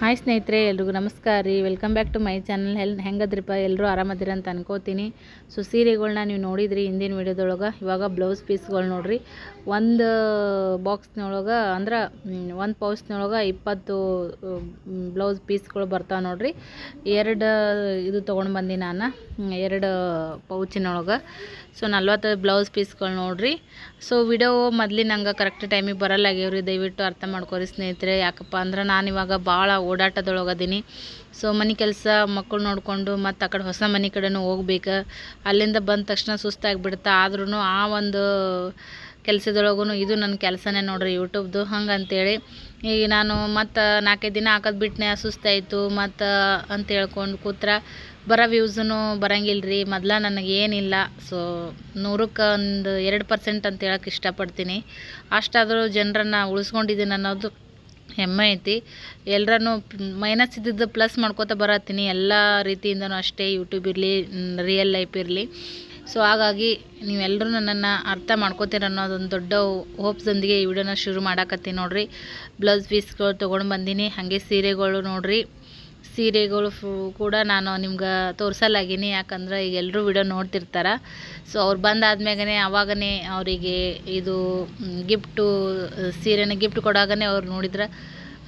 Hi ಸ್ನೇಹಿತರೆ, ಎಲ್ರಿಗೂ ನಮಸ್ಕಾರ ರೀ. Welcome back to my channel ಹೆಲ್, ಹೆಂಗದ್ರಿಪ್ಪ? ಎಲ್ಲರೂ ಆರಾಮದಿರ ಅಂತ ಅನ್ಕೋತೀನಿ. ಸೊ ಸೀರೆಗಳನ್ನ ನೀವು ನೋಡಿದ್ರಿ ಹಿಂದಿನ ವಿಡಿಯೋದೊಳಗೆ. ಇವಾಗ ಬ್ಲೌಸ್ ಪೀಸ್ಗಳು ನೋಡ್ರಿ. ಒಂದು ಬಾಕ್ಸ್ನೊಳಗೆ ಅಂದ್ರೆ ಒಂದು ಪೌಚ್ನೊಳಗೆ ಇಪ್ಪತ್ತು ಬ್ಲೌಸ್ ಪೀಸ್ಗಳು ಬರ್ತಾವೆ ನೋಡ್ರಿ. ಎರಡು, ಇದು ತೊಗೊಂಡು ಬಂದಿ ನಾನು. ಎರಡು ಪೌಚಿನೊಳಗೆ ಸೊ ನಲ್ವತ್ತು ಬ್ಲೌಸ್ ಪೀಸ್ಗಳು ನೋಡ್ರಿ. ಸೊ ವಿಡಿಯೋ ಮೊದ್ಲಿನಂಗೆ ಕರೆಕ್ಟ್ ಟೈಮಿಗೆ ಬರಲ್ಲಾಗ್ಯವ್ರಿ ದಯವಿಟ್ಟು ಅರ್ಥ ಮಾಡ್ಕೊರಿ ಸ್ನೇಹಿತರೆ. ಯಾಕಪ್ಪ ಅಂದ್ರೆ ನಾನು ಇವಾಗ ಭಾಳ ಓಡಾಟದೊಳಗದೀನಿ ಸೊ ಮನೆ ಕೆಲಸ ಮಕ್ಕಳು ನೋಡಿಕೊಂಡು ಮತ್ತು ಆ ಕಡೆ ಹೊಸ ಮನೆ ಕಡೆನೂ ಹೋಗ್ಬೇಕು. ಅಲ್ಲಿಂದ ಬಂದ ತಕ್ಷಣ ಸುಸ್ತಾಗಿಬಿಡ್ತಾ. ಆದ್ರೂ ಆ ಒಂದು ಕೆಲಸದೊಳಗೂ ಇದು ನನ್ನ ಕೆಲಸನೇ ನೋಡ್ರಿ ಯೂಟ್ಯೂಬ್ದು. ಹಂಗೆ ಅಂತೇಳಿ ಈಗ ನಾನು ಮತ್ತು ನಾಲ್ಕೈದು ದಿನ ಹಾಕೋದು ಬಿಟ್ಟನೆ ಸುಸ್ತಾಯಿತು. ಮತ್ತು ಅಂತ ಹೇಳ್ಕೊಂಡು ಕೂತ್ರ. ಬರೋ ವ್ಯೂಸೂ ಬರಂಗಿಲ್ಲ ರೀ ಮೊದಲ ನನಗೆ ಏನಿಲ್ಲ. ಸೊ ನೂರಕ್ಕೆ ಒಂದು ಎರಡು ಪರ್ಸೆಂಟ್ ಅಂತ ಹೇಳಕ್ಕೆ ಇಷ್ಟಪಡ್ತೀನಿ. ಅಷ್ಟಾದರೂ ಜನರನ್ನು ಉಳಿಸ್ಕೊಂಡಿದ್ದೀನಿ ಅನ್ನೋದು ಹೆಮ್ಮೆ ಐತಿ. ಎಲ್ಲರೂ ಮೈನಸ್ ಇದ್ದಿದ್ದು ಪ್ಲಸ್ ಮಾಡ್ಕೋತ ಬರತ್ತೀನಿ. ಎಲ್ಲ ರೀತಿಯಿಂದನೂ ಅಷ್ಟೇ ಯೂಟ್ಯೂಬ್ ಇರಲಿ ರಿಯಲ್ ಲೈಫ್ ಇರಲಿ. ಸೊ ಹಾಗಾಗಿ ನೀವೆಲ್ಲರೂ ನನ್ನನ್ನು ಅರ್ಥ ಮಾಡ್ಕೋತೀರ ಅನ್ನೋದೊಂದು ದೊಡ್ಡ ಹೋಪ್ಸೊಂದಿಗೆ ಈ ವಿಡಿಯೋನ ಶುರು ಮಾಡಾಕತ್ತೀನಿ ನೋಡಿರಿ. ಬ್ಲೌಸ್ ಪೀಸ್ಗಳು ತೊಗೊಂಡು ಬಂದೀನಿ. ಹಾಗೆ ಸೀರೆಗಳು ನೋಡ್ರಿ. ಸೀರೆಗಳು ಫು ಕೂಡ ನಾನು ನಿಮ್ಗೆ ತೋರ್ಸಲ್ಲಾಗೀನಿ ಯಾಕಂದ್ರೆ ಈಗ ಎಲ್ಲರೂ ವಿಡಿಯೋ ನೋಡ್ತಿರ್ತಾರೆ. ಸೊ ಅವ್ರು ಬಂದಾದ್ಮ್ಯಾಗನೇ ಅವಾಗನೇ ಅವರಿಗೆ ಇದು ಗಿಫ್ಟು, ಸೀರೆನ ಗಿಫ್ಟ್ ಕೊಡಾಗನೇ ಅವ್ರು ನೋಡಿದ್ರೆ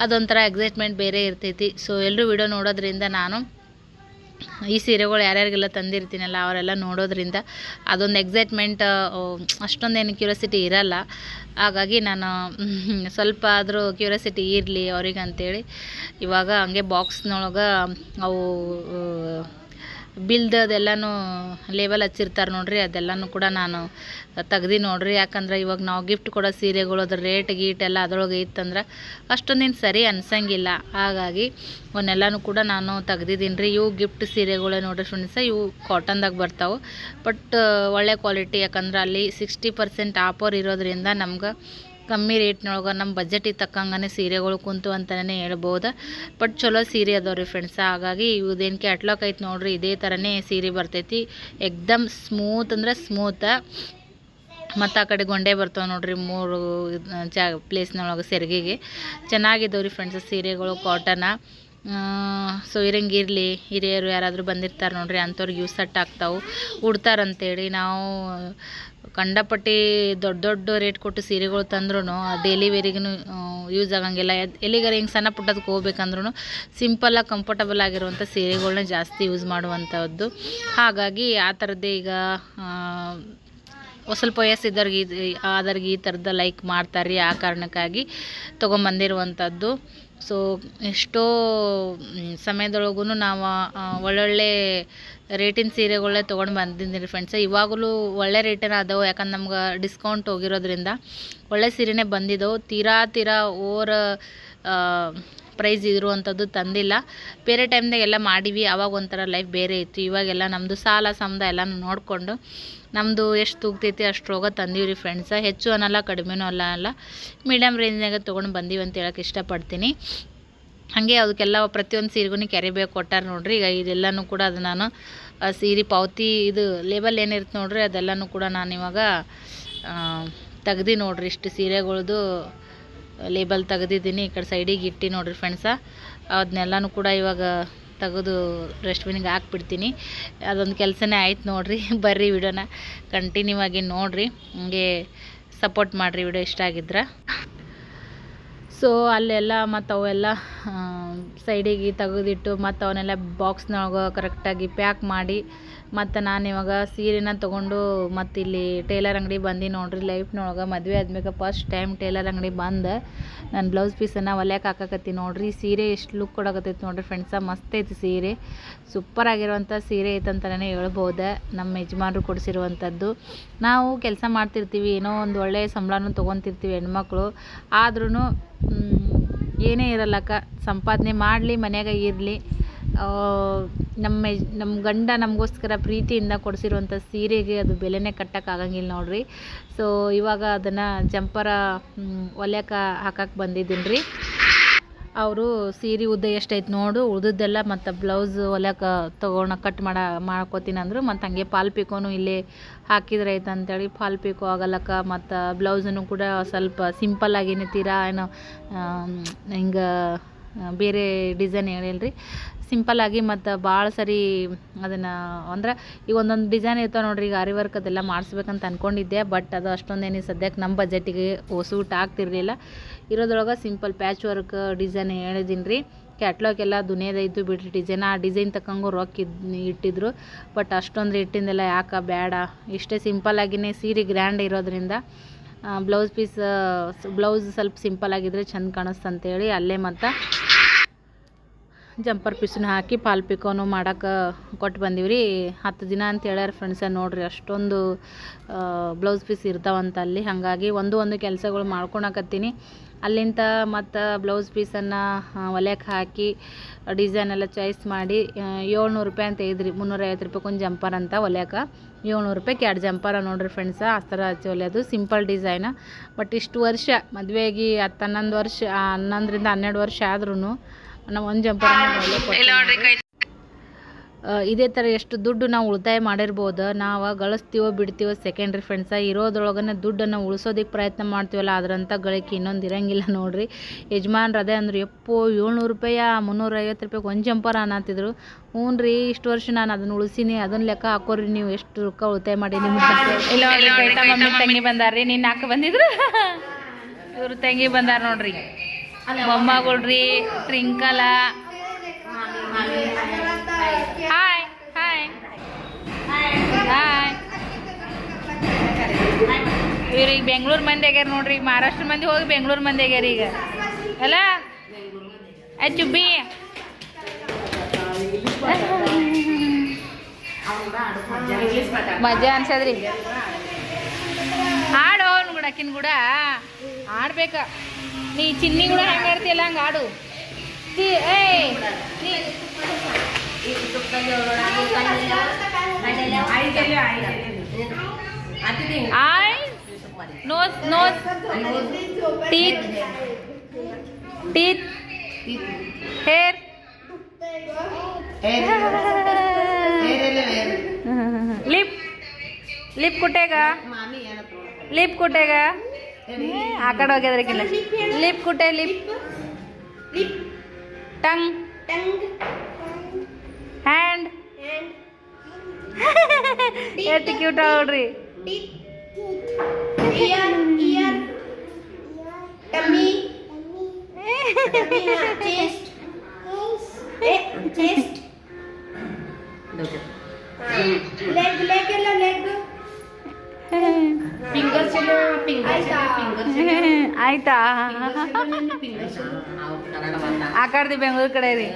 ಅದೊಂಥರ ಎಕ್ಸೈಟ್ಮೆಂಟ್ ಬೇರೆ ಇರ್ತೈತಿ. ಸೊ ಎಲ್ಲರೂ ವಿಡಿಯೋ ನೋಡೋದ್ರಿಂದ ನಾನು ಈ ಸೀರೆಗಳು ಯಾರ್ಯಾರಿಗೆಲ್ಲ ತಂದಿರ್ತೀನಲ್ಲ ಅವರೆಲ್ಲ ನೋಡೋದ್ರಿಂದ ಅದೊಂದು ಎಕ್ಸೈಟ್ಮೆಂಟ್ ಅಷ್ಟೊಂದೇನು ಕ್ಯೂರಿಯಾಸಿಟಿ ಇರಲ್ಲ. ಹಾಗಾಗಿ ನಾನು ಸ್ವಲ್ಪ ಆದರೂ ಕ್ಯೂರಿಯಾಸಿಟಿ ಇರಲಿ ಅವ್ರಿಗೆ ಇವಾಗ ಹಂಗೆ ಬಾಕ್ಸ್ನೊಳಗೆ ಅವು ಬಿಲ್ದದೆಲ್ಲನೂ ಲೇಬಲ್ ಹಚ್ಚಿರ್ತಾರೆ ನೋಡ್ರಿ, ಅದೆಲ್ಲನೂ ಕೂಡ ನಾನು ತೆಗ್ದು ನೋಡ್ರಿ, ಯಾಕಂದ್ರೆ ಇವಾಗ ನಾವು ಗಿಫ್ಟ್ ಕೊಡೋ ಸೀರೆಗಳು, ಅದ್ರ ರೇಟ್ ಗೀಟ್ ಎಲ್ಲ ಅದರೊಳಗೆ ಇತ್ತಂದ್ರೆ ಅಷ್ಟೊಂದೇನು ಸರಿ ಅನ್ಸಂಗಿಲ್ಲ. ಹಾಗಾಗಿ ಅವನ್ನೆಲ್ಲನೂ ಕೂಡ ನಾನು ತೆಗ್ದಿದ್ದೀನಿ ರೀ. ಇವು ಗಿಫ್ಟ್ ಸೀರೆಗಳು ನೋಡ್ರಿ ಫ್ರೆಂಡ್ಸ ಇವು ಕಾಟನ್ದಾಗ ಬರ್ತಾವೆ. ಬಟ್ ಒಳ್ಳೆ ಕ್ವಾಲಿಟಿ ಯಾಕಂದ್ರೆ ಅಲ್ಲಿ ಸಿಕ್ಸ್ಟಿ ಪರ್ಸೆಂಟ್ ಆಫರ್ ಇರೋದ್ರಿಂದ ನಮ್ಗೆ ಕಮ್ಮಿ ರೇಟ್ನೊಳಗೆ ನಮ್ಮ ಬಜೆಟಿಗೆ ತಕ್ಕಂಗೆ ಸೀರೆಗಳು ಕುಂತು ಅಂತಲೇ ಹೇಳ್ಬೋದು. ಬಟ್ ಚಲೋ ಸೀರೆ ಅದಾವೆ ರೀ ಫ್ರೆಂಡ್ಸ್ ಹಾಗಾಗಿ ಇವುದೇನು ಕ್ಯಾಟ್ಲಾಕ್ ಐತೆ ನೋಡ್ರಿ, ಇದೇ ಥರನೇ ಸೀರೆ ಬರ್ತೈತಿ. ಎಕ್ದಮ್ ಸ್ಮೂತ್ ಅಂದ್ರೆ ಸ್ಮೂತ ಮತ್ತು ಆ ಕಡೆ ಗೊಂಡೆ ಬರ್ತಾವೆ ನೋಡ್ರಿ ಮೂರು ಜಾ ಪ್ಲೇಸ್ನೊಳಗೆ ಸೆರಿಗೆಗೆ. ಚೆನ್ನಾಗಿದ್ದವು ರೀ ಫ್ರೆಂಡ್ಸ್ ಸೀರೆಗಳು ಕಾಟನ ಸೊ ಇರಂಗಿರಲಿ ಹಿರಿಯರು ಯಾರಾದರೂ ಬಂದಿರ್ತಾರೆ ನೋಡ್ರಿ, ಅಂಥವ್ರಿಗೆ ಯೂಸ್ ಸೆಟ್ ಆಗ್ತಾವೆ ಉಡ್ತಾರಂತೇಳಿ ನಾವು ಕಂಡಪಟ್ಟಿ ದೊಡ್ಡ ದೊಡ್ಡ ರೇಟ್ ಕೊಟ್ಟು ಸೀರೆಗಳು ತಂದ್ರೂ ಡೈಲಿ ವೇರಿಗೂ ಯೂಸ್ ಆಗಂಗಿಲ್ಲ. ಎಲ್ಲಿಗಾರ ಹಿಂಗೆ ಸಣ್ಣ ಪುಟ್ಟದಕ್ಕೆ ಹೋಗ್ಬೇಕಂದ್ರೂ ಸಿಂಪಲ್ಲಾಗಿ ಕಂಫರ್ಟಬಲ್ ಆಗಿರುವಂಥ ಸೀರೆಗಳನ್ನ ಜಾಸ್ತಿ ಯೂಸ್ ಮಾಡುವಂಥದ್ದು. ಹಾಗಾಗಿ ಆ ಥರದ್ದೇ ಈಗ ಸ್ವಲ್ಪ ವಯಸ್ಸಿದ್ದವ್ರಿಗೆ ಇದು, ಆದವ್ರಿಗೆ ಈ ಥರದ ಲೈಕ್ ಮಾಡ್ತಾರೆ ಆ ಕಾರಣಕ್ಕಾಗಿ ತೊಗೊಂಬಂದಿರುವಂಥದ್ದು. ಸೊ ಎಷ್ಟೋ ಸಮಯದೊಳಗೂ ನಾವು ಒಳ್ಳೊಳ್ಳೆ ರೇಟಿನ ಸೀರೆಗಳೇ ತೊಗೊಂಡು ಬಂದಿದ್ದೀನಿ ಫ್ರೆಂಡ್ಸ್ ಇವಾಗಲೂ ಒಳ್ಳೆ ರೇಟೇನ ಅದಾವೆ ಯಾಕಂದ್ರೆ ನಮ್ಗೆ ಡಿಸ್ಕೌಂಟ್ ಹೋಗಿರೋದ್ರಿಂದ. ಒಳ್ಳೆ ಸೀರೆನೇ ಬಂದಿದ್ದವು ತೀರಾ ತೀರಾ ಓವರ್ ಪ್ರೈಸ್ ಇರುವಂಥದ್ದು ತಂದಿಲ್ಲ. ಬೇರೆ ಟೈಮ್ದಾಗೆಲ್ಲ ಮಾಡೀವಿ. ಅವಾಗ ಒಂಥರ ಲೈಫ್ ಬೇರೆ ಇತ್ತು. ಇವಾಗೆಲ್ಲ ನಮ್ಮದು ಸಾಲ ಸಮದ ಎಲ್ಲ ನೋಡಿಕೊಂಡು ನಮ್ಮದು ಎಷ್ಟು ತೂಗ್ತೈತಿ ಅಷ್ಟ್ರೊಳಗೆ ತಂದೀವಿ ರೀ ಫ್ರೆಂಡ್ಸ ಹೆಚ್ಚು ಅನ್ನಲ್ಲ, ಕಡಿಮೆನೂ ಅಲ್ಲ ಅಲ್ಲ. ಮೀಡಿಯಮ್ ರೇಂಜ್ನಾಗ ತೊಗೊಂಡು ಬಂದೀವಿ ಅಂತ ಹೇಳಕ್ಕೆ ಇಷ್ಟಪಡ್ತೀನಿ. ಹಾಗೆ ಅದಕ್ಕೆಲ್ಲ ಪ್ರತಿಯೊಂದು ಸೀರೆಗೂ ಕೆರೆಬೇಕು ಕೊಟ್ಟಾರ ನೋಡ್ರಿ. ಈಗ ಇದೆಲ್ಲನೂ ಕೂಡ ಅದು ನಾನು ಸೀರೆ ಪಾವತಿ ಇದು ಲೇಬಲ್ ಏನಿರುತ್ತೆ ನೋಡ್ರಿ, ಅದೆಲ್ಲನೂ ಕೂಡ ನಾನು ಇವಾಗ ತೆಗ್ದು ನೋಡ್ರಿ ಇಷ್ಟು ಸೀರೆಗಳ್ದು. ಲೇಬಲ್ ತೆಗೆದಿದ್ದೀನಿ, ಈ ಕಡೆ ಸೈಡಿಗೆ ಇಟ್ಟು ನೋಡಿರಿ ಫ್ರೆಂಡ್ಸ ಅದನ್ನೆಲ್ಲನೂ ಕೂಡ ಇವಾಗ ತೆಗೆದು ಡಸ್ಟ್ಬಿನ್ಗೆ ಹಾಕ್ಬಿಡ್ತೀನಿ. ಅದೊಂದು ಕೆಲಸನೇ ಆಯ್ತು ನೋಡಿರಿ, ಬರ್ರಿ ವಿಡಿಯೋನ ಕಂಟಿನ್ಯೂ ಆಗಿ ನೋಡಿರಿ, ಹಂಗೆ ಸಪೋರ್ಟ್ ಮಾಡಿರಿ ವಿಡಿಯೋ ಇಷ್ಟ ಆಗಿದ್ರೆ. ಸೊ ಅಲ್ಲೆಲ್ಲ ಮತ್ತು ಅವೆಲ್ಲ ಸೈಡಿಗೆ ತೆಗೆದಿಟ್ಟು ಮತ್ತು ಅವನ್ನೆಲ್ಲ ಬಾಕ್ಸ್ನೊಳಗೆ ಕರೆಕ್ಟಾಗಿ ಪ್ಯಾಕ್ ಮಾಡಿ ಮತ್ತು ನಾನು ಇವಾಗ ಸೀರೆನ ತೊಗೊಂಡು ಮತ್ತು ಇಲ್ಲಿ ಟೇಲರ್ ಅಂಗಡಿ ಬಂದು ನೋಡ್ರಿ ಲೈಫ್ನೊಳಗೆ ಮದುವೆ ಆದ್ಮೇಲೆ ಫಸ್ಟ್ ಟೈಮ್ ಟೇಲರ್ ಅಂಗಡಿ ಬಂದು. ನಾನು ಬ್ಲೌಸ್ ಪೀಸನ್ನು ಹೊಲ್ಯಾಕೆ ಹಾಕಕತ್ತೀನಿ ನೋಡ್ರಿ, ಸೀರೆ ಎಷ್ಟು ಲುಕ್ ಕೊಡಕತ್ತೈತಿ ನೋಡ್ರಿ ಫ್ರೆಂಡ್ಸ ಮಸ್ತ್ ಐತಿ ಸೀರೆ. ಸೂಪರ್ ಆಗಿರುವಂಥ ಸೀರೆ ಐತೆ ಅಂತಲೇ ಹೇಳ್ಬೋದು ನಮ್ಮ ಯಜಮಾನರು ಕೊಡಿಸಿರುವಂಥದ್ದು ನಾವು ಕೆಲಸ ಮಾಡ್ತಿರ್ತೀವಿ, ಏನೋ ಒಂದು ಒಳ್ಳೆಯ ಸಂಬಳನೂ ತೊಗೊತಿರ್ತೀವಿ ಹೆಣ್ಮಕ್ಳು. ಆದ್ರೂ ಏನೇ ಇರಲ್ಲಕ್ಕ, ಸಂಪಾದನೆ ಮಾಡಲಿ, ಮನ್ಯಾಗ ಇರಲಿ. ನಮ್ಮ ಯಜ್, ನಮ್ಮ ಗಂಡ ನಮಗೋಸ್ಕರ ಪ್ರೀತಿಯಿಂದ ಕೊಡಿಸಿರುವಂಥ ಸೀರೆಗೆ ಅದು ಬೆಲೆನೇ ಕಟ್ಟೋಕ್ಕಾಗಂಗಿಲ್ಲ ನೋಡಿರಿ. ಸೊ ಇವಾಗ ಅದನ್ನು ಜಂಪರ ಹೊಲ್ಯಾಕ ಹಾಕಕ್ಕೆ ಬಂದಿದ್ದೀನಿ ರೀ ಅವರು ಸೀರೆ ಉದ್ದ ಎಷ್ಟೈತೆ ನೋಡು ಉಳಿದದ್ದೆಲ್ಲ ಮತ್ತು ಬ್ಲೌಸ್ ಹೊಲ್ಯಾಕ ತೊಗೊಂಡು ಕಟ್ ಮಾಡ, ಮಾಡ್ಕೋತೀನಿ ಅಂದರು. ಮತ್ತು ಹಂಗೆ ಪಾಲ್ ಪಿಕೋನು ಇಲ್ಲೇ ಹಾಕಿದ್ರೆ ಆಯ್ತು ಅಂತೇಳಿ ಫಾಲ್ ಪಿಕೋ ಆಗಲ್ಲಕ್ಕ ಮತ್ತು ಬ್ಲೌಸನ್ನು ಕೂಡ ಸ್ವಲ್ಪ ಸಿಂಪಲ್ ಆಗಿನೇ ತೀರಾ, ಏನೋ ಹಿಂಗೆ ಬೇರೆ ಡಿಸೈನ್ ಹೇಳಿಲ್ರಿ. ಸಿಂಪಲ್ಲಾಗಿ ಮತ್ತು ಭಾಳ ಸರಿ ಅದನ್ನು ಅಂದ್ರೆ ಈಗ ಒಂದೊಂದು ಡಿಸೈನ್ ಇರ್ತಾವೆ ನೋಡ್ರಿ, ಈಗ ಆರಿ ವರ್ಕ್ ಅದೆಲ್ಲ ಮಾಡಿಸ್ಬೇಕಂತ ಅಂದ್ಕೊಂಡಿದ್ದೆ ಬಟ್ ಅದು ಅಷ್ಟೊಂದೇನು ಸದ್ಯಕ್ಕೆ ನಮ್ಮ ಬಜೆಟಿಗೆ ಸೂಟ್ ಆಗ್ತಿರಲಿಲ್ಲ. ಇರೋದ್ರೊಳಗೆ ಸಿಂಪಲ್ ಪ್ಯಾಚ್ ವರ್ಕ್ ಡಿಸೈನ್ ಹೇಳಿದ್ದೀನಿ ರೀ ಕ್ಯಾಟ್ಲಾಗ್ ಎಲ್ಲ ದುನಿಯಾದೈತು ಬಿಡ್ರಿ ಡಿಸೈನ್ ಆ ಡಿಸೈನ್ ತಕ್ಕಂಗೂ ರೊಕ್ಕ ಇಟ್ಟಿದ್ರು. ಬಟ್ ಅಷ್ಟೊಂದು ಇಟ್ಟಿಂದೆಲ್ಲ ಯಾಕೆ ಬೇಡ, ಇಷ್ಟೇ ಸಿಂಪಲ್ಲಾಗಿಯೇ ಸೀರೆ ಗ್ರ್ಯಾಂಡ್ ಇರೋದ್ರಿಂದ ಬ್ಲೌಸ್ ಪೀಸ್ ಬ್ಲೌಸ್ ಸ್ವಲ್ಪ ಸಿಂಪಲ್ ಆಗಿದ್ರೆ ಚೆಂದ ಕಾಣಿಸ್ತು ಅಂತೇಳಿ ಅಲ್ಲೇ ಮತ್ತು ಜಂಪರ್ ಪೀಸನ್ನು ಹಾಕಿ ಪಾಲ್ ಪಿಕೋನು ಮಾಡೋಕೆ ಕೊಟ್ಟು ಬಂದೀವಿ ರೀ ಹತ್ತು ದಿನ ಅಂತ ಹೇಳ್ಯಾರ ಫ್ರೆಂಡ್ಸ ನೋಡಿರಿ ಅಷ್ಟೊಂದು ಬ್ಲೌಸ್ ಪೀಸ್ ಇರ್ತಾವಂತ ಅಲ್ಲಿ. ಹಾಗಾಗಿ ಒಂದು ಒಂದು ಕೆಲಸಗಳು ಮಾಡ್ಕೊಳಕತ್ತೀನಿ ಅಲ್ಲಿಂದ ಮತ್ತು ಬ್ಲೌಸ್ ಪೀಸನ್ನು ಒಲೆಗೆ ಹಾಕಿ ಡಿಸೈನ್ ಎಲ್ಲ ಚಾಯ್ಸ್ ಮಾಡಿ ಏಳ್ನೂರು ರೂಪಾಯಿ ಅಂತ ಇದ್ರಿ ಮುನ್ನೂರೈವತ್ತು ರೂಪಾಯಿ ಒಂದು ಜಂಪರ್ ಅಂತ ಹೊಲ್ಯಾಕ ಏಳ್ನೂರು ರೂಪಾಯಿಗೆ ಎರಡು ಜಂಪರ ನೋಡ್ರಿ ಫ್ರೆಂಡ್ಸ ಅಸ್ತರ ಹಚ್ಚಿ ಹೊಲಿಯೋದು ಸಿಂಪಲ್ ಡಿಸೈನ್ ಬಟ್ ಇಷ್ಟು ವರ್ಷ ಮದುವೆಗೆ ಹತ್ತು ಹನ್ನೊಂದು ವರ್ಷ ಹನ್ನೊಂದರಿಂದ ಹನ್ನೆರಡು ವರ್ಷ ಆದ್ರೂ ನಾವು ಒಂದು ಜಂಪರ್ ಇದೇ ಥರ ಎಷ್ಟು ದುಡ್ಡು ನಾವು ಉಳಿತಾಯ ಮಾಡಿರ್ಬೋದು ನಾವು ಗಳಿಸ್ತೀವೋ ಬಿಡ್ತೀವೋ ಸೆಕೆಂಡ್ರಿ ಫ್ರೆಂಡ್ಸ ಇರೋದ್ರೊಳಗನೆ ದುಡ್ಡನ್ನು ಉಳಿಸೋದಕ್ಕೆ ಪ್ರಯತ್ನ ಮಾಡ್ತೀವಲ್ಲ ಅದರಂಥ ಗಳಿಕೆ ಇನ್ನೊಂದು ಇರಂಗಿಲ್ಲ ನೋಡಿರಿ. ಯಜಮಾನ್ರು ಅದೇ ಅಂದ್ರೆ ಎಪ್ಪೋ ಏಳ್ನೂರು ರೂಪಾಯಿ ಮುನ್ನೂರೈವತ್ತು ರೂಪಾಯಿ ಒಂದು ಜಂಪರ ಅನ್ನತ್ತಿದ್ರು ಹ್ಞೂ ರೀ ಇಷ್ಟು ವರ್ಷ ನಾನು ಅದನ್ನು ಉಳಿಸೀನಿ ಅದನ್ನ ಲೆಕ್ಕ ಹಾಕೋರಿ ನೀವು ಎಷ್ಟು ರೊಕ್ಕ ಉಳಿತಾಯ ಮಾಡಿ ನಿಮ್ಮ ಇಲ್ಲ ನೋಡ್ರಿ ಕೈತಾ ಮಮ್ಮಿ ತಂಗಿ ಬಂದಾರ್ರಿ ನೀನು ನಾಲ್ಕು ಬಂದಿದ್ರು? ಇವರು ತಂಗಿ ಬಂದಾರ ನೋಡ್ರಿ. ಮೊಮ್ಮಗಳ್ರಿ ಟ್ರಿಂಕಲ ಹಾಯ್ ಹಾಯ್ ಹಾಯ್ ಇವ್ರಿಗೆ ಬೆಂಗಳೂರು ಮಂದಿ ಆಗ್ಯಾರ ನೋಡ್ರಿ, ಈಗ ಮಹಾರಾಷ್ಟ್ರ ಮಂದಿ ಹೋಗಿ ಬೆಂಗಳೂರು ಮಂದಿ ಆಗ್ಯಾರ ಈಗ. ಅಲ್ಲ? ಆ ಚುಬ್ಬಿ. ಮಜಾ ಅನ್ಸದ್ರಿ. ಹಾಡು ಅವ್ನು ಕೂಡ ಆಕಿನ ಕೂಡ. ಆಡ್ಬೇಕ ನೀ ಚಿನ್ನಿ ಕೂಡ ಹೆಂಗೆ ಆಡ್ತೀಯಲ್ಲ ಹಂಗೆ ಆಡು ತಿ ಏಯ್, ನೀ eye nose nose teeth teeth hair lip lip कुटेगा lip कुटेगा आकड़ हो गया लिप कुटे lip lip tongue tongue hand ಎಷ್ಟು ಕ್ಯೂಟ್ ನೋಡ್ರಿ ಆಯ್ತಾ ಆ ಕಡೆ ಬೆಂಗಳೂರು ಕಡೆ ರೀ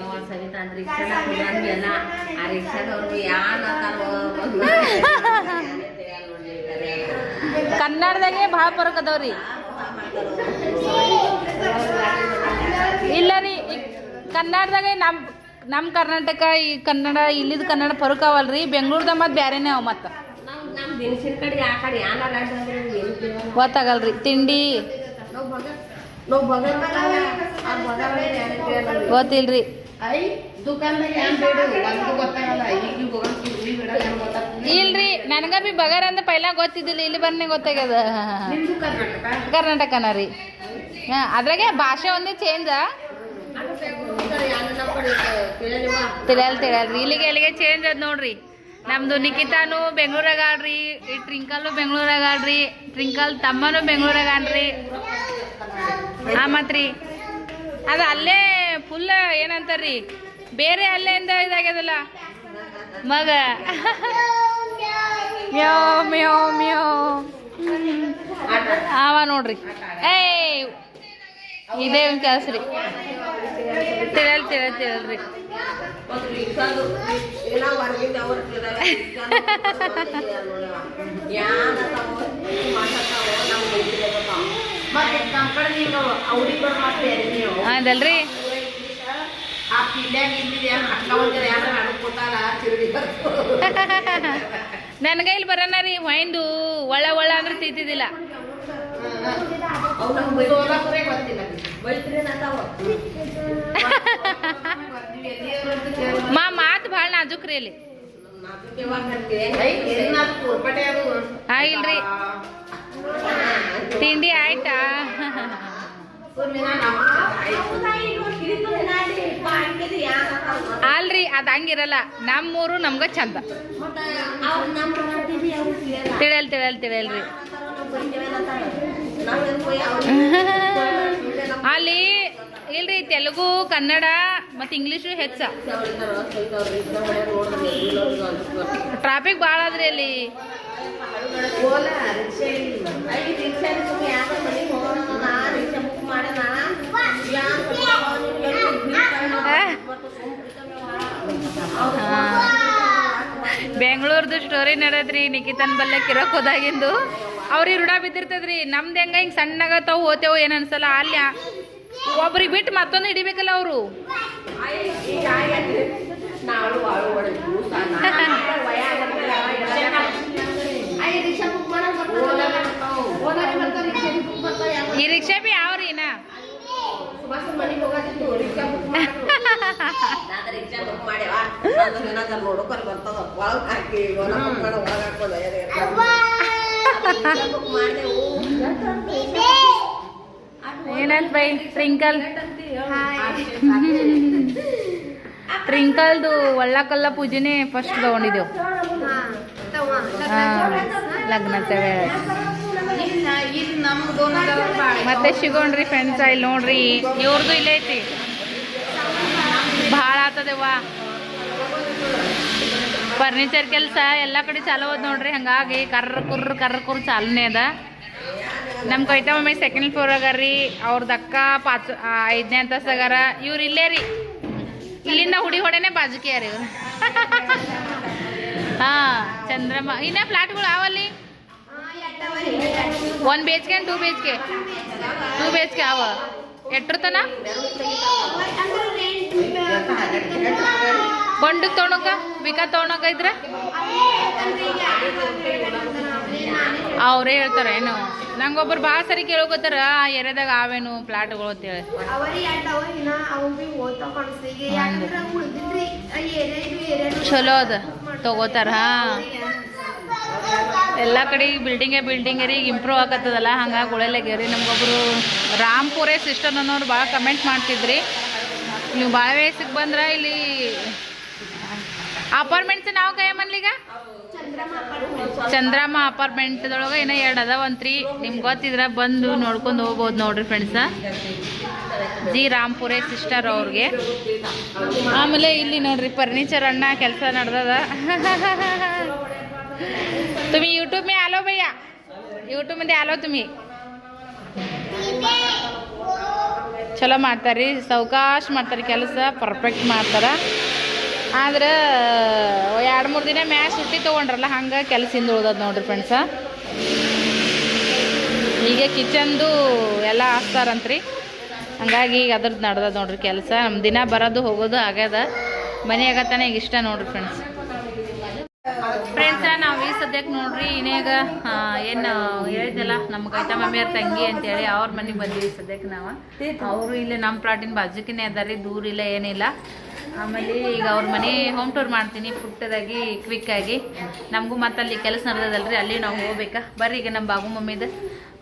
ಕನ್ನಡದಾಗೆ ಭಾಳ ಫರಕ್ ಅದಾವ್ರಿ ಇಲ್ಲ ರೀ ಕನ್ನಡದಾಗೆ ನಮ್ಮ ನಮ್ಮ ಕರ್ನಾಟಕ ಈ ಕನ್ನಡ ಇಲ್ಲಿದ ಕನ್ನಡ ಫರಕ್ ಅವಲ್ರಿ. ಬೆಂಗಳೂರ್ದಾಗ ಮತ್ತೆ ಬ್ಯಾರೆನೇ ಅವ ಮತ್ತೆ. ಗೊತ್ತಾಗಲ್ರಿ. ತಿಂಡಿ? ಗೊತ್ತಿಲ್ರಿ. ಇಲ್ರಿ ನನಗ ಬಿ ಬಗಾರ ಅಂದ್ರೆ ಪೈಲ ಗೊತ್ತಿದ್ದಿಲ್ಲ. ಇಲ್ಲಿ ಬರ್ನೆ ಗೊತ್ತಾಗ್ಯದ. ಕರ್ನಾಟಕನ ರೀ. ಹಾ, ಅದ್ರಾಗೆ ಭಾಷೆ ಒಂದೇ ಚೇಂಜ ತಿಳಿಯಲ್ ತಿಳಿಯಲ್ರಿ. ಇಲ್ಲಿಗೆ ಅಲ್ಲಿಗೆ ಚೇಂಜ್ ಅದ ನೋಡ್ರಿ. ನಮ್ದು ನಿಖಿತಾನು ಬೆಂಗಳೂರಾಗ ಆಡ್ರಿ, ಈ ಟ್ರಿಂಕಲ್ಲು ಬೆಂಗಳೂರಾಗ ಆಡ್ರಿ, ಟ್ರಿಂಕಲ್ ತಮ್ಮನು ಬೆಂಗಳೂರಾಗ ಆಡ್ರಿ. ಹಾ ಮತ್ರಿ. ಅದು ಅಲ್ಲೇ ಫುಲ್ ಏನಂತಾರ್ರಿ, ಬೇರೆ ಅಲ್ಲೆಯಿಂದ ಇದಾಗ್ಯದಲ್ಲ? ಮಗ. ಮ್ಯೋ ಮ್ಯೋ ಮ್ಯೋ. ಆವ ನೋಡ್ರಿ. ಏಯ್ ಇದೇ ಒಂದು ಕೆಲಸ ರೀ. ತಿಳಲ್ ತಿಳಲ್ ತಿಳ್ರಿ ಅದಲ್ರಿ ನನಗೆ ಇಲ್ಲಿ ಬರೋಣ ರೀ ಮೈಂಡು ಒಳ ಒಳ ಅಂದ್ರೆ ತಿಂತಿದ್ದಿಲ್ಲ ಅವು ನಮ್ಗೆ ಸೋಲಾಪುರೇ ಗೊತ್ತಿಲ್ಲ ಬೈತ್ರಿ ನಂತಾವ ಮಾ ಮಾತು ಭಾಳ ನಾಜುಕ್ರಿ ಅಲ್ಲಿ ಇಲ್ಲಿ ಇಲ್ರಿ. ತಿಂಡಿ ಆಯ್ತಾ? ಅಲ್ರಿ ಅದು ಹಂಗಿರಲ್ಲ. ನಮ್ಮೂರು ನಮ್ಗೆ ಚಂದ. ಮತ್ತೆ ಅವ್ರು ನಮ್ಮ ಅಲ್ಲಿ ಇಲ್ರಿ ತೆಲುಗು ಕನ್ನಡ ಮತ್ತು ಇಂಗ್ಲೀಷು ಹೆಚ್ಚ. ಟ್ರಾಫಿಕ್ ಭಾಳ ಅದ್ರಿ ಅಲ್ಲಿ. ಬೆಂಗಳೂರದು ಸ್ಟೋರಿ ನಡೆದ್ರಿ ನಿಖಿತನ್ ಬಲ್ಲೆ ಕಿರಕ್ ಹೋದಾಗಿಂದು. ಅವ್ರಿಗೆ ರುಡ ಬಿದ್ದಿರ್ತದ್ರಿ. ನಮ್ದು ಹೆಂಗ ಹಿಂಗೆ ಸಣ್ಣಗತ್ತಾವು ಹೋತೇವು ಏನು ಅನ್ಸಲ್ಲ. ಅಲ್ಲಿ ಒಬ್ರಿಗೆ ಬಿಟ್ಟು ಮತ್ತೊಂದು ಹಿಡಿಬೇಕಲ್ಲ ಅವರು. ಈ ರಿಕ್ಷಾ ಬಿ ಯಾವ್ರಿ ನಾ ಮಾಡ್ಯಾವ ಏನಂತ ಬೈ? ಟ್ರಿಂಕಲ್ ಟ್ರಿಂಕಲ್ದು ಒಳ್ಳಕಲ್ಲ ಪೂಜೆನೇ ಫಸ್ಟ್ ತಗೊಂಡಿದ್ದೆವು ಲಗ್ನ ಮತ್ತೆ ಸಿಗೋಣ್ರಿ ಫ್ರೆಂಡ್ಸ್ ಇಲ್ಲಿ ನೋಡ್ರಿ ಇವ್ರದ್ದು ಇಲ್ಲೈತಿ ಐತಿ. ಭಾಳ ಆತದವ್ವ ಫರ್ನಿಚರ್ ಕೆಲಸ ಎಲ್ಲ ಕಡೆ ಚಾಲು ಅದ ನೋಡ್ರಿ, ಹಂಗಾಗಿ ಕರ್ರ ಕುರ್ರ ಕರ್ರ ಕುರ್ರ ಚಾಲನೆ ಅದ. ನಮ್ಮ ಕೈತ ಮಮ್ಮಿ ಸೆಕೆಂಡ್ ಫ್ಲೋರ್ ಅಗಾರ ರೀ ಅಕ್ಕ ಪಾಚ ಐದನೇ ಅಂತಸ್ತಾಗಾರ ಇವ್ರು ಇಲ್ಲೇ ರೀ. ಇಲ್ಲಿಂದ ಹುಡಿ ಹೊಡೆನೆ ಬಾಜುಕಿ ಯಾರ ಇವ್ರು. ಹಾಂ, ಚಂದ್ರಮ್ಮ, ಇನ್ನ ಫ್ಲಾಟ್ಗಳು ಅವಲ್ಲಿ one B H K two B H K two B H K ಅವ ಎಟ್ಟಿರ್ತನ ಕೊಂಡಕ್ಕೆ ತೊಣಕ ಬಿಕ ತೊಣಕ ಇದ್ರೆ? ಅವರೇ ಹೇಳ್ತಾರೆ, ಏನು? ನಂಗೊಬ್ರು ಭಾಳ ಸರಿ ಕೇಳೋಕತ್ತಾರ ಆ ಏರಿಯಾದಾಗ ಅವೇನು ಪ್ಲಾಟ್ಗಳು ಅಂತ ಹೇಳಿ. ಚಲೋ ಅದ, ತಗೋತಾರ ಎಲ್ಲ ಕಡೆ ಬಿಲ್ಡಿಂಗೇ ಬಿಲ್ಡಿಂಗ್ ಈಗ ಇಂಪ್ರೂವ್ ಆಗತ್ತದಲ್ಲ ಹಂಗಾಗಿ ಉಳಲಾಗ್ಯಾರಿ ನಮ್ಗೊಬ್ರು ರಾಮ್ಪುರೇ ಸಿಸ್ಟರ್ ಅನ್ನೋರು ಭಾಳ ಕಮೆಂಟ್ ಮಾಡ್ತಿದ್ರಿ. ನೀವು ಭಾಳ ವಯಸ್ಸಿಗೆ ಬಂದ್ರೆ ಇಲ್ಲಿ ಅಪಾರ್ಟ್ಮೆಂಟ್ಸ್ ನಾವು ಕೈಯಮ್ಮನ್ಲೀಗ ಚಂದ್ರಮ್ಮ ಅಪಾರ್ಟ್ಮೆಂಟ್ದೊಳಗೆ ಏನೋ ಎರಡು ಅದಾವಂತ್ರಿ ನಿಮ್ಗೆ ಗೊತ್ತಿದ್ರೆ ಬಂದು ನೋಡ್ಕೊಂಡು ಹೋಗ್ಬೋದು ನೋಡ್ರಿ ಫ್ರೆಂಡ್ಸ ಜಿ ರಾಮ್ಪುರೇ ಸಿಸ್ಟರ್ ಅವ್ರಿಗೆ ಆಮೇಲೆ ಇಲ್ಲಿ ನೋಡ್ರಿ ಫರ್ನಿಚರ್ ಅಣ್ಣ ಕೆಲಸ ನಡ್ದದ तुम्ही यूट्यूब में आलो भैया ಯೂಟ್ಯೂಬ್ मध्ये आलो तुम्ही ಚಲೋ ಮಾಡ್ತಾರೆ ಸಾವ್ಕಾಶ ಮಾಡ್ತಾರೆ ಕೆಲಸ ಪರ್ಫೆಕ್ಟ್ ಮಾಡ್ತಾರೆ ಆದ್ರೆ ಎರಡು ಮೂರು ದಿನ ಮ್ಯಾಚ್ ಸುಟ್ಟಿ ತೊಗೊಂಡ್ರಲ್ಲ, ಹಂಗೆ ಕೆಲಸ ಉಳ್ದದ್ ನೋಡ್ರಿ ಫ್ರೆಂಡ್ಸ ಈಗ ಕಿಚನ್ದು ಎಲ್ಲ ಹಾಕ್ತಾರಂತ್ರಿ ಹಂಗಾಗಿ ಈಗ ಅದ್ರದ್ದು ನಡ್ದದ ನೋಡ್ರಿ ಕೆಲಸ. ನಮ್ಮ ದಿನ ಬರೋದು, ಹೋಗೋದು, ಆಗ್ಯದ. ಮನೆ ಆಗತ್ತಾನೆ ಈಗ ಇಷ್ಟ ನೋಡ್ರಿ ಫ್ರೆಂಡ್ಸ್ ಫ್ರೆಂಡ್ಸ ನಾವು ಈ ಸದ್ಯಕ್ಕೆ ನೋಡ್ರಿ, ಇನ್ನೇಗ ಏನು, ಹೇಳಿದ್ನಲ್ಲ ನಮ್ಮ ಕೈತ ಮಮ್ಮಿಯವ್ರ ತಂಗಿ ಅಂತೇಳಿ, ಅವ್ರ ಮನೆಗೆ ಬಂದೀವಿ ಸದ್ಯಕ್ಕೆ ನಾವು. ಅವರು ಇಲ್ಲಿ ನಮ್ಮ ಪ್ಲಾಟಿನ ಬಾಜುಕಿನೇ ಅದಾರಿ ದೂರ ಇಲ್ಲ, ಏನಿಲ್ಲ. ಆಮೇಲೆ ಈಗ ಅವ್ರ ಮನೆ ಹೋಮ್ ಟೂರ್ ಮಾಡ್ತೀನಿ, ಪುಟ್ಟದಾಗಿ ಕ್ವಿಕ್ಕಾಗಿ ನಮಗೂ ಮತ್ತೆ ಅಲ್ಲಿ ಕೆಲಸ ನಡೆದದಲ್ರಿ ಅಲ್ಲಿ ನಾವು ಹೋಗ್ಬೇಕಾ? ಬರ್ರಿ ಈಗ ನಮ್ಮ ಬಾಬು ಮಮ್ಮಿದ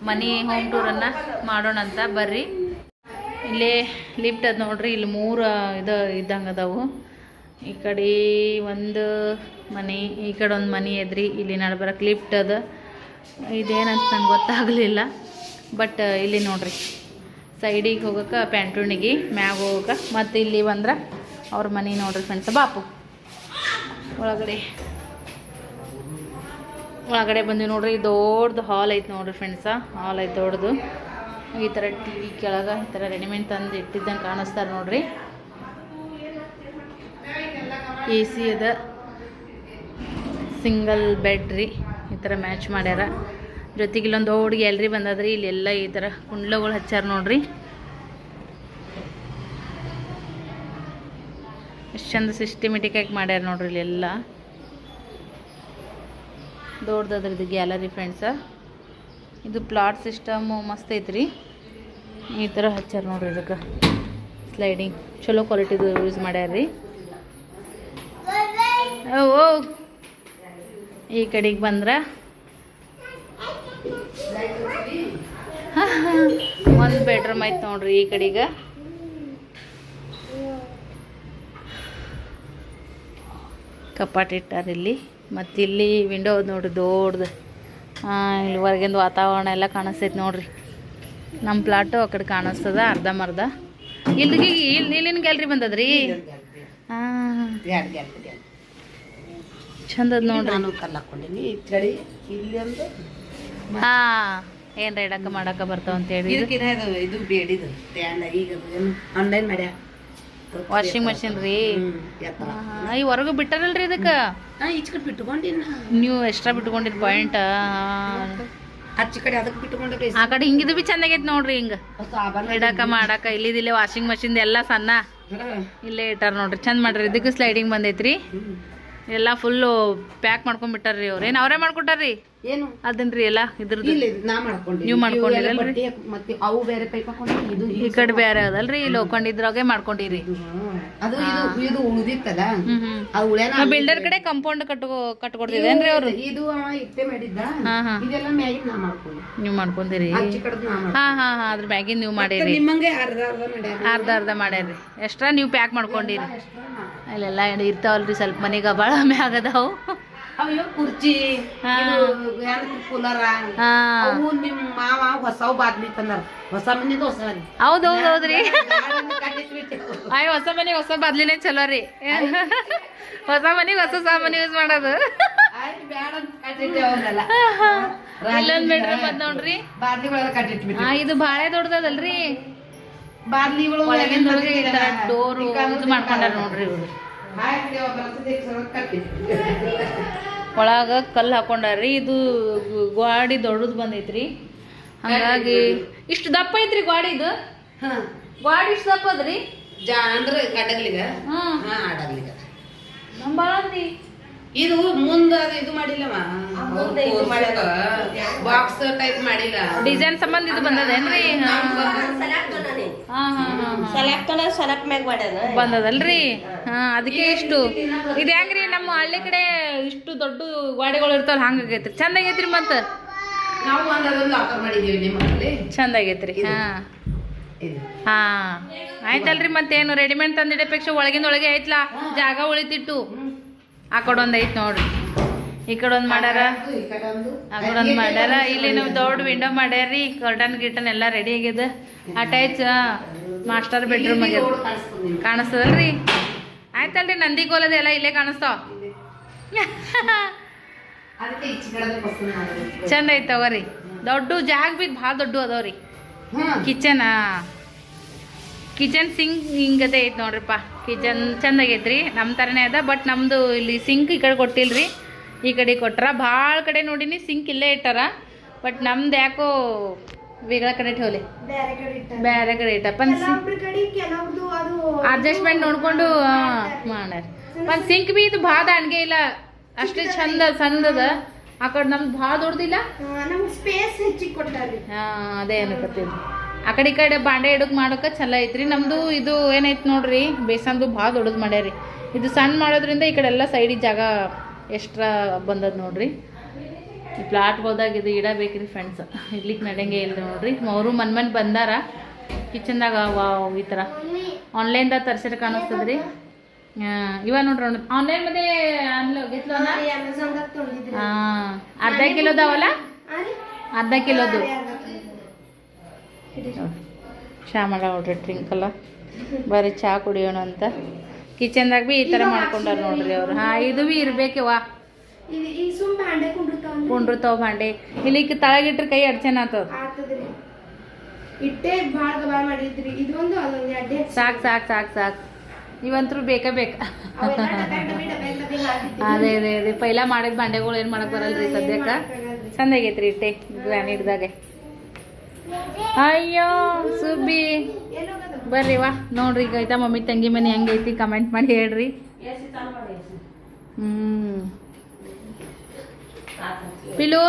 ಮನೆ ಹೋಮ್ ಟೂರನ್ನು ಮಾಡೋಣ ಅಂತ ಬರ್ರಿ. ಇಲ್ಲೇ ಲಿಫ್ಟ್ ಅದ ನೋಡ್ರಿ, ಇಲ್ಲಿ ಮೂರು ಇದು ಇದ್ದಂಗೆ ಅದಾವು. ಈ ಕಡೆ ಒಂದು ಮನೆ, ಈ ಕಡೆ ಒಂದು ಮನೆ ಅದ್ರಿ ಇಲ್ಲಿ ನಡ್ಬರಕ್ಕೆ ಲಿಫ್ಟ್ ಅದ. ಇದೇನಂತ ನಂಗೆ ಗೊತ್ತಾಗಲಿಲ್ಲ ಬಟ್ ಇಲ್ಲಿ ನೋಡ್ರಿ. ಸೈಡಿಗೆ ಹೋಗೋಕೆ ಪ್ಯಾಂಟೂಣಿಗೆ ಮ್ಯಾಗ ಹೋಗಕ್ಕೆ, ಮತ್ತು ಇಲ್ಲಿ ಬಂದ್ರೆ ಅವ್ರ ಮನೆ ನೋಡ್ರಿ ಫ್ರೆಂಡ್ಸ್ ಬಾಪು ಒಳಗಡೆ. ಒಳಗಡೆ ಬಂದು ನೋಡ್ರಿ ದೊಡ್ಡದು ಹಾಲ್ ಐತೆ ನೋಡ್ರಿ ಫ್ರೆಂಡ್ಸ ಹಾಲ್ ಐತೆ ದೊಡ್ಡದು. ಈ ಥರ ಟಿ ವಿ ಕೆಳಗೆ ಈ ಥರ ರೆಡಿಮೇಡ್ ತಂದು ಇಟ್ಟಿದ್ದಂಗೆ ಕಾಣಿಸ್ತಾರೆ ನೋಡ್ರಿ. ಎ ಸಿ ಅದ. ಸಿಂಗಲ್ ಬೆಡ್ ರೀ. ಈ ಥರ ಮ್ಯಾಚ್ ಮಾಡ್ಯಾರ. ಜೊತೆಗೆ ಇಲ್ಲೊಂದು ದೊಡ್ಡ ಗ್ಯಾಲ್ರಿ ಬಂದದ್ರಿ. ಇಲ್ಲೆಲ್ಲ ಈ ಥರ ಕುಂಡ್ಲಗಳು ಹಚ್ಚಾರ ನೋಡ್ರಿ. ಚಂದ ಸಿಸ್ಟಮೆಟಿಕ್ ಆಗಿ ಮಾಡ್ಯಾರ ನೋಡ್ರಿ ಇಲ್ಲೆಲ್ಲ ದೊಡ್ಡದ್ರದ್ದು ಗ್ಯಾಲರಿ ಫ್ರೆಂಡ್ಸ ಇದು ಪ್ಲಾಟ್ ಸಿಸ್ಟಮ್ ಮಸ್ತ್ ಐತ್ರಿ. ಈ ಥರ ಹಚ್ಚಾರ ನೋಡ್ರಿ ಇದಕ್ಕೆ. ಸ್ಲೈಡಿಂಗ್ ಚಲೋ ಕ್ವಾಲಿಟಿದು ಯೂಸ್ ಮಾಡ್ಯಾರ ರೀ ಓ ಈ ಕಡೆಗೆ ಬಂದ್ರೆ. ಒಂದು ಬೆಡ್ರೂಮ್ ಐತೆ ನೋಡ್ರಿ ಈ ಕಡೆಗೆ. ಕಪಾಟ್ ಇಟ್ಟಾರ ಇಲ್ಲಿ. ಮತ್ತು ಇಲ್ಲಿ ವಿಂಡೋ ನೋಡ್ರಿ ದೊಡ್ಡದು ಇಲ್ಲಿ ಹೊರಗಿಂದ ವಾತಾವರಣ ಎಲ್ಲ ಕಾಣಿಸ್ತೈತೆ ನೋಡ್ರಿ. ನಮ್ಮ ಪ್ಲಾಟು ಆ ಕಡೆ ಕಾಣಿಸ್ತದ ಅರ್ಧಂಬರ್ಧ ಇಲ್ಲಿಗೆ ಇಲ್ಲಿ ನೀಲಿನ ಗ್ಯಾಲ್ರಿ ಬಂದದ್ರಿ? ಹಾಂ ಎರಡು ಗ್ಯಾಲ್ರಿ ಚಂದ ಅದ ನೋಡ್ರಿ ಹಾಂ ಏನು ಇಡಕ್ಕೆ ಮಾಡಕ್ಕೆ ಬರ್ತಾವ ಅಂತೇಳಿ ಇದಕ್ಕಿನ ಇದು ಬೇಡಿದು. ಈಗ ಆನ್ಲೈನ್ ಮಾಡ್ಯ? ವಾಷಿಂಗ್ ಮಷಿನ್ ರೀ? ಈ ಹೊರಗೆ ಬಿಟ್ಟಾರಲ್ರಿ ಇದಕ್ಕೆ? ಬಿಟ್ಕೊಂಡಿನ ನೀವು ಎಕ್ಸ್ಟ್ರಾ ಬಿಟ್ಕೊಂಡಿರಿ ಪಾಯಿಂಟ್ ಕಡೆ ಅದಕ್ಕೆ ಬಿಟ್ಕೊಂಡ್ರೆ ಆ ಕಡೆ ಹಿಂಗಿದು ಬಿ ಚಂದಾಗೈತೆ ನೋಡ್ರಿ ಹಿಂಗೆ. ಇಡಾಕ ಮಾಡಕ ಇಲ್ಲಿದಿಲ್ಲೇ ವಾಷಿಂಗ್ ಮಷಿನ್ ಎಲ್ಲ ಸಣ್ಣ. ಇಲ್ಲೇ ಇಟ್ಟಾರ ನೋಡ್ರಿ ಚಂದ ಮಾಡ್ರಿ ಇದಕ್ಕೆ ಸ್ಲೈಡಿಂಗ್ ಬಂದೈತ್ರಿ. ಎಲ್ಲ ಫುಲ್ಲು ಪ್ಯಾಕ್ ಮಾಡ್ಕೊಂಡ್ಬಿಟ್ಟಾರ್ರಿ ಅವ್ರು. ಏನು ಅವರೇ ಮಾಡ್ಕೊಟ್ಟಾರ್ರಿ? ಏನು? ಅದನ್ರಿ ಎಲ್ಲ ಇದ್ರದ್ದು. ಇಲ್ಲ ಇದು ನಾ ಮಾಡ್ಕೊಂಡಿ ನೀವ್ ಮಾಡ್ಕೊಂಡಿರಲ್ರಿ? ಮತ್ತೆ ಅವು ಬೇರೆ ಪೈಪ್ ಹಾಕೊಂಡು ಇದು ಈ ಕಡೆ ಬೇರೆ ಅದಲ್ರಿ ಇಲ್ಲಿ ಹೋಗ್ಕೊಂಡಿದ್ರಾಗೆ ಮಾಡ್ಕೊಂಡಿರಿ. ಅದು ಇದು ಇದು ಉಳ್ದಿತ್ತಲ್ಲ? ಉಳ್ಯಾನ ಬಿಲ್ಡರ್ ಕಡೆ ಕಂಪೌಂಡ್ ಕಟ್ಕೊ ಕಟ್ಕೊಡ್ತಿದೇನ್ರಿ ಅವ್ರು? ಇದು ಅವ ಇಟ್ಟೆ ಮಾಡಿದ್ದ? ಹಾ ಹಾ. ಇದೆಲ್ಲ ಮ್ಯಾಗಿನ ನಾ ಮಾಡ್ಕೊಂಡೆ ನೀವು ಮಾಡ್ಕೊಂಡಿರಿ. ಹಾ ಹಾ ಹಾ ಅದ್ರ ಮ್ಯಾಗಿನ್ ನೀವು ಮಾಡಿರಿ. ನಿಮ್ಮಂಗೆ ಅರ್ಧ ಅರ್ಧ ಮಾಡ್ಯಾರ ಅರ್ಧ ಅರ್ಧ ಮಾಡ್ಯಾರ್ರಿ. ಎಕ್ಸ್ಟ್ರಾ ನೀವು ಪ್ಯಾಕ್ ಮಾಡ್ಕೊಂಡಿರಿ. ಅಲ್ಲೆಲ್ಲ ಇರ್ತಾವಲ್ರಿ ಸ್ವಲ್ಪ ಮನೆಗೆ ಭಾಳ ಮ್ಯಾಗ ಅದಾವು ಅಯ್ಯೋ ಕುರ್ಚಿ. ಕೂಲರ ಅವು ನಿಮ್ ಮಾವ ಹೊಸ ಬಾದ್ಲಿ ತಂದಾರ. ಹೊಸ ಮನೆ ಹೊಸ ಮನಿ. ಹೌದು ಹೌದು ಹೌದ್ರಿ. ಆಯ್ ಹೊಸ ಮನೆಗೆ ಹೊಸ ಬದ್ಲಿನೇ ಚಲೋ ರೀ. ಹೊಸ ಮನೆಗೆ ಹೊಸ ಸಾಮಾನು ಯೂಸ್ ಮಾಡೋದು. ಇಲ್ಲೊಂದ್ ಬೆಡ್ರೂಮ್ ಅದ್ ನೋಡ್ರಿ. ಕಟ್ಟಿಟ್ಬಿಟ್ಟು ಇದು ಭಾಳ ದೊಡ್ಡದಲ್ರಿ. ಬಾದ್ಲಿಗಳು ಒಳಗಿಂದ ಡೋರ್ ಮಾಡ್ಕೊಂಡಾರ ನೋಡ್ರಿ ಇವ್ರು. ಒಳಗ ಕಲ್ಲು ಹಾಕೊಂಡಾರ್ರಿ ಇದು ಗ್ವಾಡಿ ದೊಡ್ಡದು ಬಂದೈತ್ರಿ. ಹಂಗಾಗಿ ಇಷ್ಟು ದಪ್ಪ ಐತ್ರಿ ಗ್ವಾಡಿ ಇದು. ಗ್ವಾಡಿ ಇಷ್ಟು ದಪ್ಪ ಅದ್ರಿ? ಜಾ ಅಂದ್ರೆ ಕಡಗ್ಲಿಗ ಹ್ಮ್. ಭಾಳ ಅಂದ್ರಿ ಇದು ಮುಂದ ಇದು ಮಾಡಿಲ್ಲವ? ಬಾಕ್ಸ್ ಟೈಪ್ ಮಾಡಿಲ್ಲ. ಡಿಸೈನ್ ಸಂಬಂಧ ಇದು ಬಂದದೇನ್ರಿ ಹಾ ಹಾ. ಹಾ ಹಾ ಹಾ ಬಂದದಲ್ರಿ? ಹಾ. ಅದಕ್ಕೆ ಇಷ್ಟು. ಇದು ಹೆಂಗ್ರಿ? ನಮ್ಮ ಹಳ್ಳಿ ಕಡೆ ಇಷ್ಟು ದೊಡ್ಡ ಗಾಡಿಗಳು ಇರ್ತಾವಲ್ಲ ಹಂಗಾಗೈತ್ರಿ ಚಂದ ಆಗೈತ್ರಿ ಮತ್ತ? ನಾವು ಒಂದ್ ಅದೊಂದು ಲಾಕರ್ ಮಾಡಿದೀವಿ ನಿಮ್ಮಲ್ಲಿ ಚಂದ ಆಗೈತ್ರಿ ಹಾ. ಇದು. ಹಾ. ಆಯ್ತಲ್ರಿ ಮತ್ತೇನು? ರೆಡಿಮೇಡ್ ತಂದಿಡಪೇಕ್ಷ ಒಳಗಿಂದ ಒಳಗೆ ಐತ್ಲಾ? ಜಾಗ ಉಳಿತಿಟ್ಟು. ಆ ಕಡೆ ಒಂದು ಐತೆ ನೋಡ್ರಿ. ಈ ಕಡೆ ಒಂದು ಮಾಡ್ಯಾರ? ಆ ಕಡೆ ಒಂದು ಮಾಡ್ಯಾರ? ಇಲ್ಲಿ ನಾವು ದೊಡ್ಡ ವಿಂಡೋ ಮಾಡ್ಯಾರ್ರಿ. ಕರ್ಟನ್ ಗಿಟನ್ ಎಲ್ಲ ರೆಡಿ ಆಗ್ಯದ. ಅಟ್ಯಾಚ್ ಮಾಸ್ಟರ್ ಬೆಡ್ರೂಮ್ ಆಗ್ಯದ. ಕಾಣಿಸ್ತದಲ್ರಿ? ಆಯ್ತಲ್ರಿ ನಂದಿ ಕೋಲದ ಎಲ್ಲ ಇಲ್ಲೇ ಕಾಣಿಸ್ತಾವ? ಚಂದ ಐತ್ ತಗೋರಿ. ದೊಡ್ಡ ಜಾಗ ಬಿ ಭಾಳ ದೊಡ್ಡ ಅದಾವ್ರಿ. ಕಿಚನ್ ಕಿಚನ್ ಸಿಂಗ್ ಹಿಂಗದೇ ಐತೆ ನೋಡ್ರಿಪ್ಪ. ಕಿಚನ್ ಚಂದ ರೀ ನಮ್ಮ ಥರನೇ ಅದ ಬಟ್ ನಮ್ಮದು ಇಲ್ಲಿ ಸಿಂಕ್ ಈ ಕಡೆ ಕೊಟ್ಟಿಲ್ರಿ. ಈ ಕಡೆ ಕೊಟ್ರ ಭಾಳ ಕಡೆ ನೋಡಿನಿ ಸಿಂಕ್ ಇಲ್ಲೇ ಇಟ್ಟಾರ. ಬಟ್ ನಮ್ದು ಯಾಕೋ ಬೇಗಳ ಕಡೆ ಇಟ್ಟೋಲಿ ಬೇರೆ ಕಡೆ ಇಟ್ಟ ಅಡ್ಜಸ್ಟ್ಮೆಂಟ್ ನೋಡ್ಕೊಂಡು ಮಾಡ್ಯಾರ. ಒಂದು ಸಿಂಕ್ ಬಿ ಇದು ಭಾಳ ದಾಣ್ಗೆ ಇಲ್ಲ. ಅಷ್ಟೇ ಚಂದ ಸಣ್ಣದ ಆ ಕಡೆ ನಮ್ದು ಭಾಳ ದೊಡ್ಡದಿಲ್ಲ. ಹಾಂ ಸ್ಪೇಸ್ ಹೆಚ್ಚಿಗೆ ಹಾ ಅದೇ ಅನ್ಕತ್ತೀನಿ ಆ ಕಡೆ ಈ ಕಡೆ ಬಾಂಡೆ ಇಡಕ್ ಮಾಡೋಕೆ ಚಲೋ ಐತ್ರಿ. ನಮ್ಮದು ಇದು ಏನೈತೆ ನೋಡ್ರಿ ಬೇಸನ್ದು ಭಾಳ ದೊಡ್ಡದು ಮಾಡ್ಯಾರಿ ಇದು ಸಣ್ಣ ಮಾಡೋದ್ರಿಂದ ಈ ಕಡೆ ಎಲ್ಲ ಸೈಡಿಗೆ ಜಾಗ ಎಕ್ಸ್ಟ್ರಾ ಬಂದದ ನೋಡ್ರಿ. ಈ ಹೋದಾಗ ಇದು ಇಡಬೇಕ್ರಿ ಫ್ರೆಂಡ್ಸ್ ಇಡ್ಲಿಕ್ಕೆ ನಡೆಯಂಗೆ ಇಲ್ಲ ನೋಡ್ರಿ. ಅವರು ಮನ್ ಮನ್ ಬಂದಾರ. ಕಿಚನ್ದಾಗ ವಾವ್ ಈ ಥರ ಆನ್ಲೈನ್ದಾಗ ತರ್ಸಿರ ಕಾಣಿಸ್ತದ್ರಿ. ಇವ ನೋಡ್ರಿ ಆನ್ಲೈನ್ ಮತ್ತೆ ಹಾಂ ಅರ್ಧ ಕಿಲೋದವಲ್ಲ? ಅರ್ಧ ಕಿಲೋದು. ಮಾಡ ನೋಡ್ರಿ ಟ್ರಿಂಕಲ್ಲ ಬರೀ ಚಹಾ ಕುಡಿಯೋಣ ಅಂತ. ಕಿಚನ್ದಾಗ ಬಿ ಈ ಥರ ಮಾಡ್ಕೊಂಡಾರ ನೋಡ್ರಿ ಅವ್ರು. ಹಾಂ ಇದು ಭೀ ಸುಮ್ ಬ್ಯಾಂಡೆ ಕುಂಡಿರ್ತಾವ ಭಾಂಡೆ ಇಲ್ಲಿ ತಳಗಿಟ್ರೆ ಕೈ ಅಡ್ಚನ್ ಆತದ ಸಾಕ್ ಸಾಕ್ ಸಾಕು ಸಾಕು. ಇವಂತ್ರು ಬೇಕೇ ಬೇಕು. ಅದೇ ಅದೇ ಅದೇ. ಪೈಲ ಮಾಡಿದ ಭಾಂಡೆಗಳು ಏನು ಮಾಡಕ್ ಬರಲ್ರಿ ಸದ್ಯಕ್ಕೆ? ಚಂದಾಗೈತ್ರಿ ಇಟ್ಟೆ ಗ್ರಾನೈಟ್ದಾಗೆ. ಅಯ್ಯೋ ಸುಬ್ಬಿ? ಬರ್ರಿ ವಾ. ನೋಡ್ರಿ ಈಗ ಆಯ್ತಾ ಮಮ್ಮಿ ತಂಗಿ ಮನೆ ಹೆಂಗೈತಿ ಕಮೆಂಟ್ ಮಾಡಿ ಹೇಳ್ರಿ. ಹ್ಮ್. ಪಿಲು.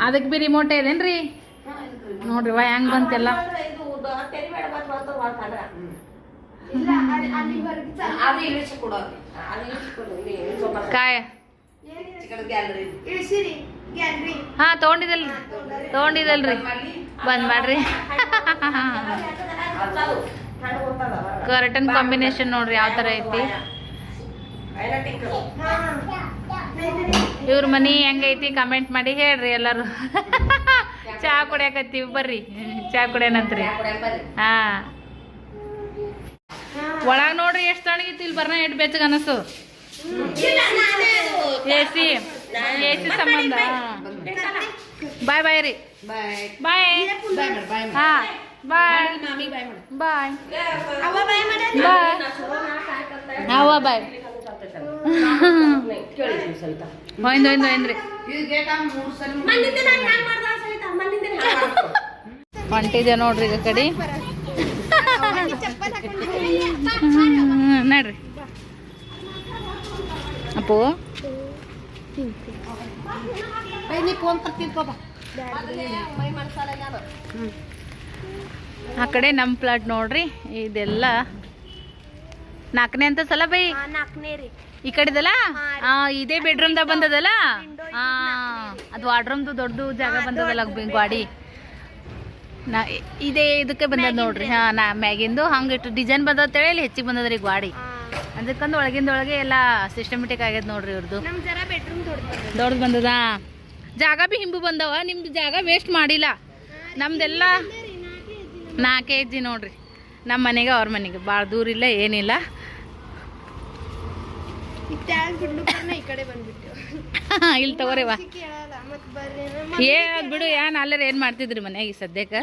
ಅದಕ್ಕೆ ಬಿ ರಿಮೋಟ್ ಇದೇನ್ರಿ? ನೋಡ್ರಿ ವಾ ಹೆಂಗ್ ಬಂತೆಲ್ಲ. ಕಾಯ. ಹಾ ತಗೊಂಡಿದಲ್ರಿ ತಗೊಂಡಿದಲ್ರಿ ಬಂದ್ ಮಾಡ್ರಿ. ಕರ್ಟನ್ ಕಾಂಬಿನೇಷನ್ ನೋಡ್ರಿ ಯಾವ ತರ ಐತಿ. ಇವ್ರ ಮನಿ ಹೆಂಗೈತಿ ಕಮೆಂಟ್ ಮಾಡಿ ಹೇಳ್ರಿ ಎಲ್ಲರೂ. ಚಾ ಕುಡಿಯಾಕತ್ತೀವಿ ಬರ್ರಿ. ಚಾ ಕುಡಿಯನಂತ್ರಿ. ಹಾ. ಒಳಗ್ ನೋಡ್ರಿ ಎಷ್ಟು ತಣ್ಣಗಿತ್ತು ಇಲ್ಲಿ ಬರ್ನ ಎಟ್ ಬೆಚ್ಚಗನಸು ಅನಸ್ತು. A C. ಎ ಸಿ ಸಂಬಂಧ. ಬಾಯ್ ಬಾಯ್ ರೀ. ಬಾಯ್. ಬಾಯ್ ಹಾ. ಬಾಯ್. ಬಾಯ್. ಬಾಯ್. ಅವ ಬಾಯ್. ಹೋಯ್ದು ಹೋಯ್ದ್ರಿ? ಹೊಂಟಿದೆ ನೋಡ್ರಿ ಈಗ ಕಡೆ? ನಡ್ರಿ. ನಾನು. ಆ ಕಡೆ ನಮ್ಮ ಪ್ಲಾಟ್ ನೋಡ್ರಿ ಇದೆಲ್ಲ ನಾಲ್ಕನೇ ಅಂತ ಸಲ ಬೈ? ನಾಲ್ಕನೇ ರೀ. ಈ ಕಡೆದಲ್ಲ? ಇದೇ ಬೆಡ್ರೂಮ್ದಾಗ ಬಂದದಲ್ಲ? ಅದು ವಾಡ್ರೂಮ್ದು ದೊಡ್ಡದು ಜಾಗ ಬಂದದಲ್ಲ ಬಿ- ಗಾಡಿ. ನಾ ಇದೇ ಇದಕ್ಕೆ ಬಂದದ ನೋಡ್ರಿ. ಹಾ ನಾ ಮ್ಯಾಗಿಂದು. ಹಂಗೆ ಇಟ್ಟು ಡಿಸೈನ್ ಬಂದದ ಇಲ್ಲಿ ಹೆಚ್ಚಿಗೆ ಬಂದದ್ರಿ ಗಾಡಿ. ಅದಕ್ಕಂದು ಒಳಗಿಂದ ಒಳಗೆ ಎಲ್ಲ ಸಿಸ್ಟಮೆಟಿಕ್ ಆಗ್ಯದ ನೋಡ್ರಿ ಇವ್ರದ್ದು ದೊಡ್ಡದು. ಬಂದದ? ಜಾಗ ಬಿ ಹಿಂಬು ಬಂದವ ನಿಮ್ದು ಜಾಗ ವೇಸ್ಟ್ ಮಾಡಿಲ್ಲ. ನಮ್ದೆಲ್ಲ ನಾಲ್ಕೇ ಜಿ ನೋಡ್ರಿ. ನಮ್ಮ ಮನೆಗೆ ಅವ್ರ ಮನೆಗೆ. ಭಾಳ ದೂರ ಇಲ್ಲ ಏನಿಲ್ಲ. ಇಲ್ಲಿ ತಗೋರಿವ ಏ ಅದ್ ಬಿಡು ಯಾ ಅಲ್ಲರ ಏನ್ ಮಾಡ್ತಿದ್ರಿ ಮನೆಗೆ ಸದ್ಯಕ್ಕೆ?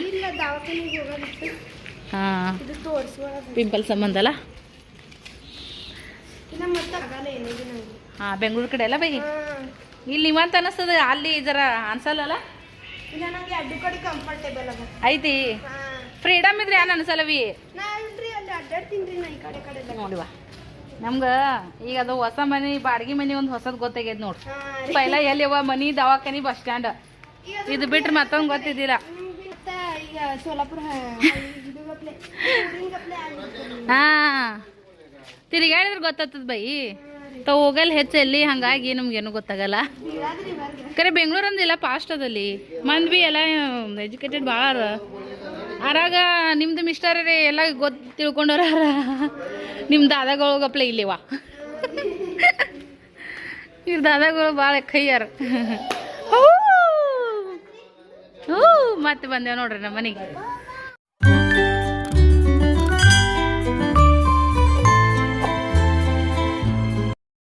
ಹಾ. ಪಿಂಪಲ್ ಸಂಬಂಧ ಅಲ್ಲ ಇಲ್ಲ ಮತ್ತೆ ಆಗಲ್ಲ ಏನಿದೆ ನಂಗೆ ಹಾ ಬೆಂಗಳೂರು ಕಡೆ ಎಲ್ಲ ಬೈ. ಇಲ್ಲಿ ನಿಮ್ಮಂತ ಅನಿಸ್ತದ ಅಲ್ಲಿ ಜರ ಕಂಫರ್ಟೇಬಲ್ ಐತಿ. ಫ್ರೀಡಮ್ ಇದ್ರೆ ಏನ್ ಅನ್ಸಲ್ಲವಿ ನೋಡುವ ನಮ್ಗ ಈಗ ಅದು ಹೊಸ ಮನಿ ಬಾಡಿಗೆ ಮನಿ ಒಂದು ಹೊಸದ್ ಗೊತ್ತಾಗ್ಯದ ನೋಡು. ಪೈಲ ಎಲ್ಲಿ ಎಲ್ಲಿವ ಮನಿ ದವಾಖಾನಿ ಬಸ್ ಸ್ಟ್ಯಾಂಡ್. ಇದು ಬಿಟ್ರೆ ಮತ್ತೊಂದು ಗೊತ್ತಿದ್ದಿಲ್ಲ. ಹಾ. ತಿರುಗಾಡಿದ್ರೆ ಗೊತ್ತಾಗ್ತದ ಬೈ. ತಾವು ಹೋಗಲ್ ಹೆಚ್ಚು ಎಲ್ಲಿ ಹಂಗಾಗಿ ನಮ್ಗೇನು ಗೊತ್ತಾಗಲ್ಲ. ಕರೆ ಬೆಂಗಳೂರು ಅಂದಿಲ್ಲ ಫಾಸ್ಟ್ ಅದಲ್ಲಿ ಮಂದಿ ಬಿ ಎಲ್ಲ ಎಜುಕೇಟೆಡ್ ಭಾಳ ಅರಾಗ ನಿಮ್ದು ಮಿಸ್ಟರ್ ರೀ ಎಲ್ಲ ಗೊತ್ತು ತಿಳ್ಕೊಂಡವ್ರ ನಿಮ್ಮ ದಾದಾಗಳು ಗಪ್ಲ ಇಲ್ಲಿವ ಇವ್ರ ದಾದಾಗಳು ಭಾಳ ಕೈಯಾರ. ಹೂ! ಮತ್ತೆ ಬಂದೇವ್ ನೋಡ್ರಿ ನಮ್ಮ ಮನೆಗೆ.